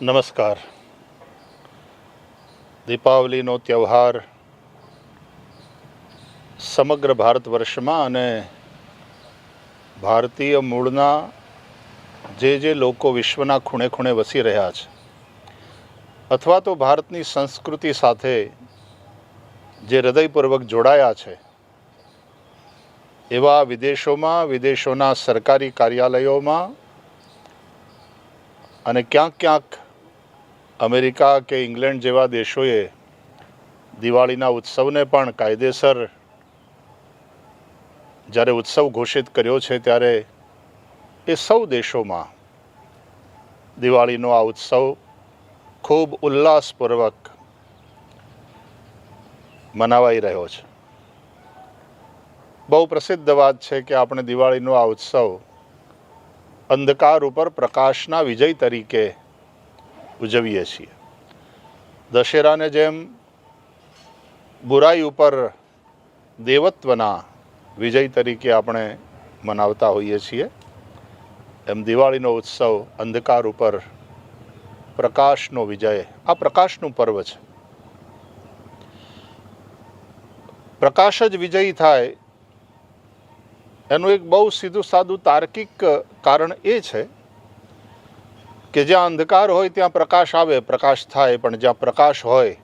નમસ્કાર. દીપાવલીનો તહેવાર સમગ્ર ભારત વર્ષમાં અને ભારતીય મૂળના જે જે લોકો વિશ્વના ખૂણે ખૂણે વસી રહ્યા છે, અથવા તો ભારતની સંસ્કૃતિ સાથે જે હૃદયપૂર્વક જોડાયા છે, એવા વિદેશોમાં, વિદેશોના સરકારી કાર્યાલયોમાં અને ક્યાંક ક્યાંક અમેરિકા કે ઇંગ્લેન્ડ જેવા દેશોએ દિવાળીના ઉત્સવને પણ કાયદેસર જ્યારે ઉત્સવ ઘોષિત કર્યો છે ત્યારે એ સૌ દેશોમાં દિવાળીનો આ ઉત્સવ ખૂબ ઉલ્લાસપૂર્વક મનાવાઈ રહ્યો છે. બહુ પ્રસિદ્ધ વાત છે કે આપણે દિવાળીનો આ ઉત્સવ અંધકાર ઉપર પ્રકાશના વિજય તરીકે ઉજવીએ છીએ. દશેરાને જેમ બુરાઈ ઉપર દેવત્વના વિજય તરીકે આપણે મનાવતા હોઈએ છીએ, એમ દિવાળીનો ઉત્સવ અંધકાર ઉપર પ્રકાશનો વિજય, આ પ્રકાશનું પર્વ છે. પ્રકાશ જ વિજયી થાય એનું એક બહુ સીધું સાદું તાર્કિક કારણ એ છે કે જ્યાં અંધકાર હોય ત્યાં પ્રકાશ આવે, પ્રકાશ થાય, પણ જ્યાં પ્રકાશ હોય,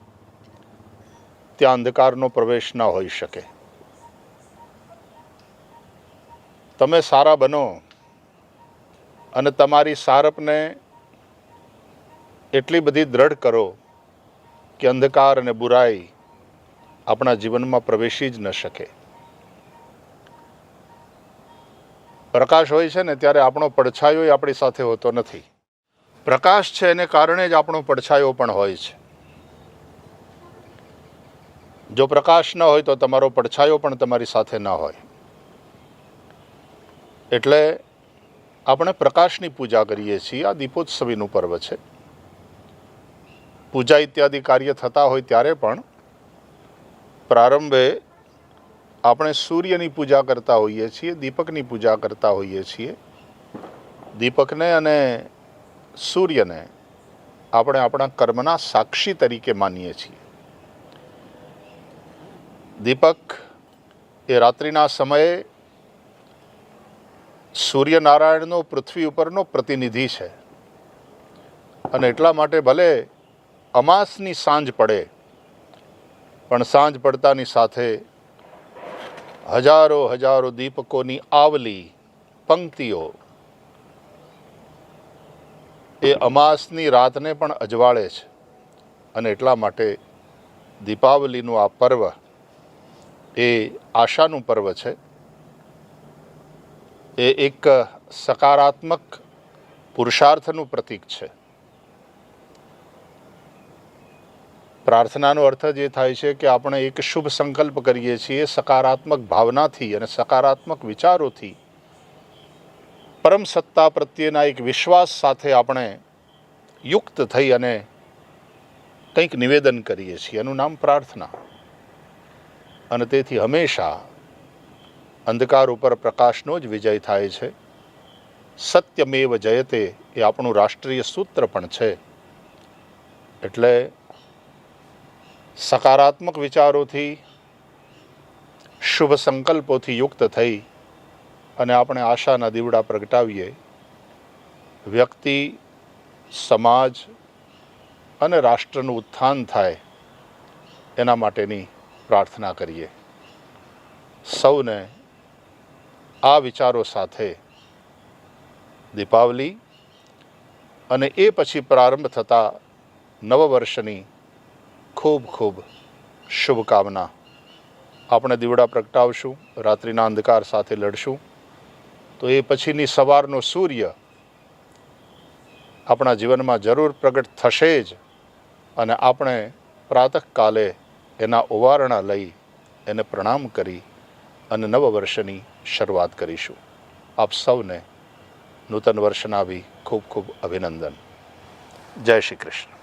ત્યાં અંધકારનો પ્રવેશ ન હોઈ શકે. તમે સારા બનો અને તમારી સારપને એટલી બધી દ્રઢ કરો કે અંધકાર અને બુરાઈ આપણા જીવનમાં પ્રવેશી જ ન શકે. પ્રકાશ હોય છે ને, ત્યારે આપણો પડછાયો આપણી સાથે હોતો નથી. પ્રકાશ છે એને કારણે જ આપણો પડછાયો પણ હોય છે. જો પ્રકાશ ન હોય તો તમારો પડછાયો પણ તમારી સાથે ન હોય. એટલે આપણે પ્રકાશની પૂજા કરીએ છીએ. આ દીપોત્સવીનું પર્વ છે. પૂજા ઇત્યાદિ કાર્ય થતા હોય ત્યારે પણ પ્રારંભે આપણે સૂર્યની પૂજા કરતા હોઈએ છીએ, દીપકની પૂજા કરતા હોઈએ છીએ. દીપકને અને સૂર્યને આપણે આપણા કર્મના સાક્ષી તરીકે માનીએ છીએ. દીપક એ રાત્રિના સમયે સૂર્યનારાયણનો પૃથ્વી ઉપરનો પ્રતિનિધિ છે. અને એટલા માટે ભલે અમાસની સાંજ પડે, પણ સાંજ પડતાની સાથે હજારો હજારો દીપકોની આવલી, પંક્તિઓ એ અમાસની રાતને પણ અજવાળે છે. અને એટલા માટે દીપાવલીનું આ પર્વ એ આશાનું પર્વ છે. એ એક સકારાત્મક પુરુષાર્થનું પ્રતીક છે. પ્રાર્થનાનો અર્થ જ એ થાય છે કે આપણે એક શુભ સંકલ્પ કરીએ છીએ સકારાત્મક ભાવનાથી અને સકારાત્મક વિચારોથી. પરમ સત્તા પ્રત્યેના એક વિશ્વાસ સાથે આપણે યુક્ત થઈ અને કંઈક નિવેદન કરીએ છીએ. એનું નામ પ્રાર્થના. અને તેથી હંમેશા અંધકાર ઉપર પ્રકાશનો જ વિજય થાય છે. સત્યમેવ જયતે એ આપણું રાષ્ટ્રીય સૂત્ર પણ છે. એટલે સકારાત્મક વિચારોથી, શુભ સંકલ્પોથી યુક્ત થઈ અને આપણે આશાના દીવડા પ્રગટાવીએ. વ્યક્તિ, સમાજ અને રાષ્ટ્રનું ઉત્થાન થાય એના માટેની પ્રાર્થના કરીએ. સૌને આ વિચારો સાથે દીપાવલી અને એ પછી પ્રારંભ થતા નવ વર્ષની ખૂબ ખૂબ શુભકામના. આપણે દીવડા પ્રગટાવશું, રાત્રિના અંધકાર સાથે લડશું. તો એ પછીની સવારનો સૂર્ય આપણા જીવનમાં જરૂર પ્રગટ થશે જ અને આપણે પ્રાતઃકાલે એના ઓવારણા લઈ એને પ્રણામ કરી અને નવ વર્ષની શરૂઆત કરીશું. આપ સૌને નૂતન વર્ષના બી ખૂબ ખૂબ અભિનંદન. જય શ્રી કૃષ્ણ.